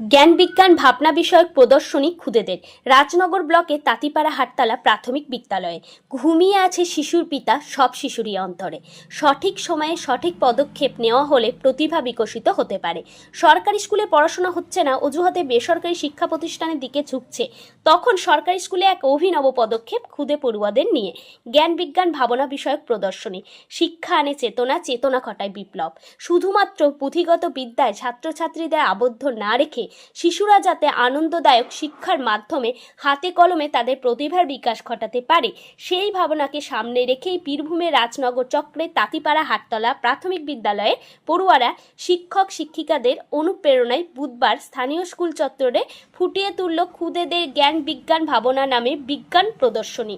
জ্ঞান বিজ্ঞান ভাবনা বিষয়ক প্রদর্শনী খুদেদের। রাজনগর ব্লকে তাঁতিপাড়া হাটতলা প্রাথমিক বিদ্যালয়ে ঘুমিয়ে আছে শিশুর পিতা সব শিশুরই অন্তরে। সঠিক সময়ে সঠিক পদক্ষেপ নেওয়া হলে প্রতিভা বিকশিত হতে পারে। সরকারি স্কুলে পড়াশোনা হচ্ছে না, অজুহাতে বেসরকারি শিক্ষা প্রতিষ্ঠানের দিকে ঝুঁকছে। তখন সরকারি স্কুলে এক অভিনব পদক্ষেপ খুদে পড়ুয়াদের নিয়ে। জ্ঞান বিজ্ঞান ভাবনা বিষয়ক প্রদর্শনী। শিক্ষা আনে চেতনা চেতনা ঘটায় বিপ্লব। শুধুমাত্র পুঁথিগত বিদ্যায় ছাত্রছাত্রীদের আবদ্ধ না রেখে শিশুরা যাতে আনন্দদায়ক শিক্ষার মাধ্যমে হাতে কলমে তাদের প্রতিভার বিকাশ ঘটাতে পারে, সেই ভাবনাকে সামনে রেখেই বীরভূমে রাজনগর চক্রে তাঁতিপাড়া হাটতলা প্রাথমিক বিদ্যালয়ে পড়ুয়ারা শিক্ষক শিক্ষিকাদের অনুপ্রেরণায় বুধবার স্থানীয় স্কুল চত্বরে ফুটিয়ে তুলল খুদেদের জ্ঞান বিজ্ঞান ভাবনা নামে বিজ্ঞান প্রদর্শনী।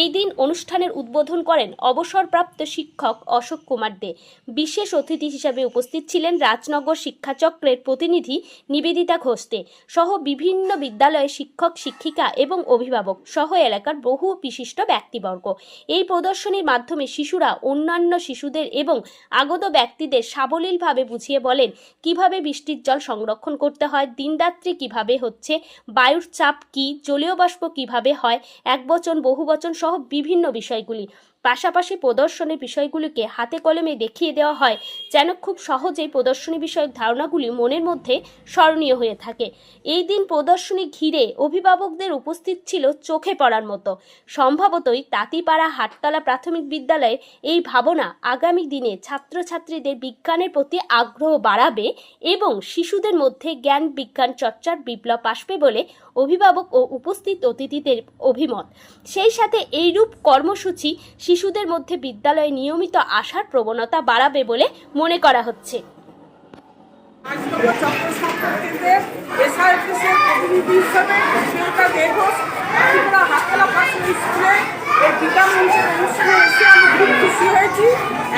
এই দিন অনুষ্ঠানের উদ্বোধন করেন অবসরপ্রাপ্ত শিক্ষক অশোক কুমার দে। বিশেষ অতিথি হিসাবে উপস্থিত ছিলেন রাজনগর শিক্ষাচক্রের প্রতিনিধি নিবেদিতা ঘোষতে সহ বিভিন্ন বিদ্যালয়ে শিক্ষক, শিক্ষিকা এবং অভিভাবক সহ এলাকার বহু বিশিষ্ট ব্যক্তিবর্গ। এই প্রদর্শনীর মাধ্যমে শিশুরা, অন্যান্য শিশুদের এবং আগত ব্যক্তিদের সাবলীলভাবে বুঝিয়ে বলেন কীভাবে বৃষ্টির জল সংরক্ষণ করতে হয়, দিনরাত্রি কীভাবে হচ্ছে, বায়ুর চাপ কি জলীয় বাষ্প কীভাবে হয়, এক বচন, বহু বচন সহ বিভিন্ন বিষয়গুলি। পাশাপাশি প্রদর্শনের বিষয়গুলিকে হাতে কলমে দেখিয়ে দেওয়া হয় যেন খুব সহজেই প্রদর্শনী বিষয়ক ধারণাগুলি মনের মধ্যে স্মরণীয় হয়ে থাকে। এই দিন প্রদর্শনী ঘিরে অভিভাবকদের উপস্থিত ছিল চোখে পড়ার মতো। সম্ভবতই তাঁতিপাড়া হাটতলা প্রাথমিক বিদ্যালয়ের এই ভাবনা আগামী দিনে ছাত্রছাত্রীদের বিজ্ঞানের প্রতি আগ্রহ বাড়াবে এবং শিশুদের মধ্যে জ্ঞান বিজ্ঞান চর্চার বিপ্লব আসবে বলে অভিভাবক ও উপস্থিত অতিথিদের অভিমত। সেই সাথে এইরূপ কর্মসূচি শিশুদের মধ্যে বিদ্যালয়ে নিয়মিত আসার প্রবণতা বাড়াবে বলে মনে করা হচ্ছে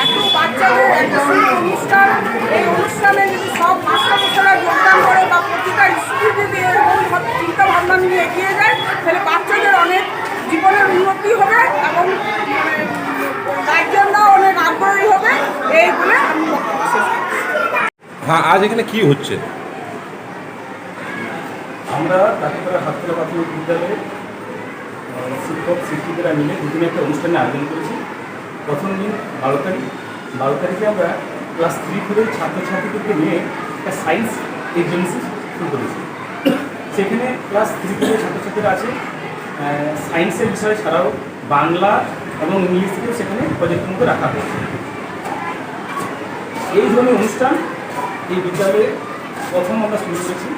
এত বাচ্চাদের সুন্দর অনুষ্ঠান এই অনুষ্ঠানে যদি সব মাস্টারমশাইরা হ্যাঁ আজ এখানে কি হচ্ছে? আমরা তাঁতিপাড়া হাতকলা প্রাথমিক বিদ্যালয়ে শিক্ষক, শিক্ষিকারা মিলে দুদিন একটা অনুষ্ঠানে আয়োজন করেছি। প্রথম দিন বারো তারিখ। বারো তারিখে আমরা ক্লাস থ্রি ফোরের ছাত্রছাত্রীদেরকে নিয়ে একটা সায়েন্স এক্সিবিশন শুরু করেছি। সেখানে ক্লাস থ্রি ফোরের ছাত্রছাত্রীরা আছে। সায়েন্সের বিষয় ছাড়াও বাংলা এবং ইংলিশকেও সেখানে প্রজেক্টের মধ্যে রাখা হয়েছে। এই ধরনের অনুষ্ঠান এই বিদ্যালয়ে প্রথম আমরা শুরু করেছি।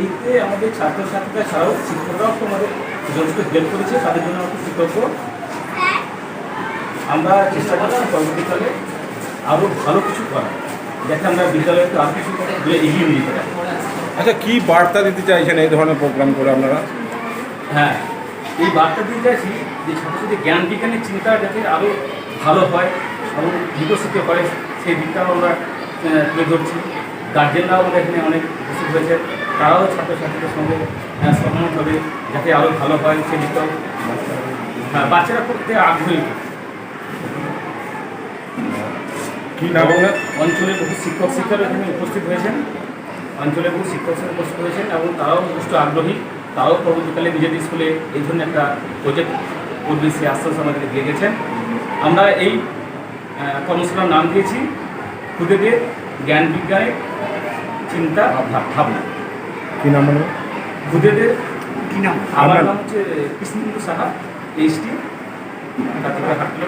এইতে আমাদের ছাত্রছাত্রীরা ছাড়াও শিক্ষকরাও তো আমাদের যথেষ্ট হেল্প করেছে তাদের জন্য আমাদের কৃতজ্ঞ। আমরা চেষ্টা করছি পরবর্তীকালে আরও ভালো কিছু করার যাতে আমরা বিদ্যালয়কে আরও কিছু এগিয়ে নিয়ে যেতে পারি। আচ্ছা কী বার্তা দিতে চাইছেন এই ধরনের প্রোগ্রাম করে আপনারা? হ্যাঁ এই বার্তা দিতে চাইছি যে ছাত্রছাত্রীদের জ্ঞান বিজ্ঞানের চিন্তা যাতে আরও ভালো হয় এবং বিকশিত হয় সেই দিকটাও আমরা তুলে ধরছি। গার্জেনরাও আমাদের এখানে অনেক উপস্থিত হয়েছে। তারাও ছাত্রছাত্রীদের সঙ্গে আহ, সহমতভাবে যাতে আরও ভালো হয় সেই দিকটাও বাচ্চারা করতে আগ্রহী। কি নাম আপনার? অঞ্চলে বহু শিক্ষক শিক্ষারা এখানে উপস্থিত হয়েছেন। অঞ্চলে বহু শিক্ষক শিক্ষক উপস্থিত হয়েছেন এবং তারাও যথেষ্ট আগ্রহী। তারাও পরবর্তীকালে নিজেদের স্কুলে এই ধরনের একটা প্রজেক্ট করবে সে আশ্বাস আমাদেরকে দিয়ে গেছেন। আমরা এই কর্মশালার নাম দিয়েছি। খুদেদের জ্ঞান বিজ্ঞানের চিন্তা ভাব- ভাবনা। কী নাম খুদেদের কি নাম? আমার নাম হচ্ছে কৃষ্ণেন্দু সাহা এইচটি হাটগুলো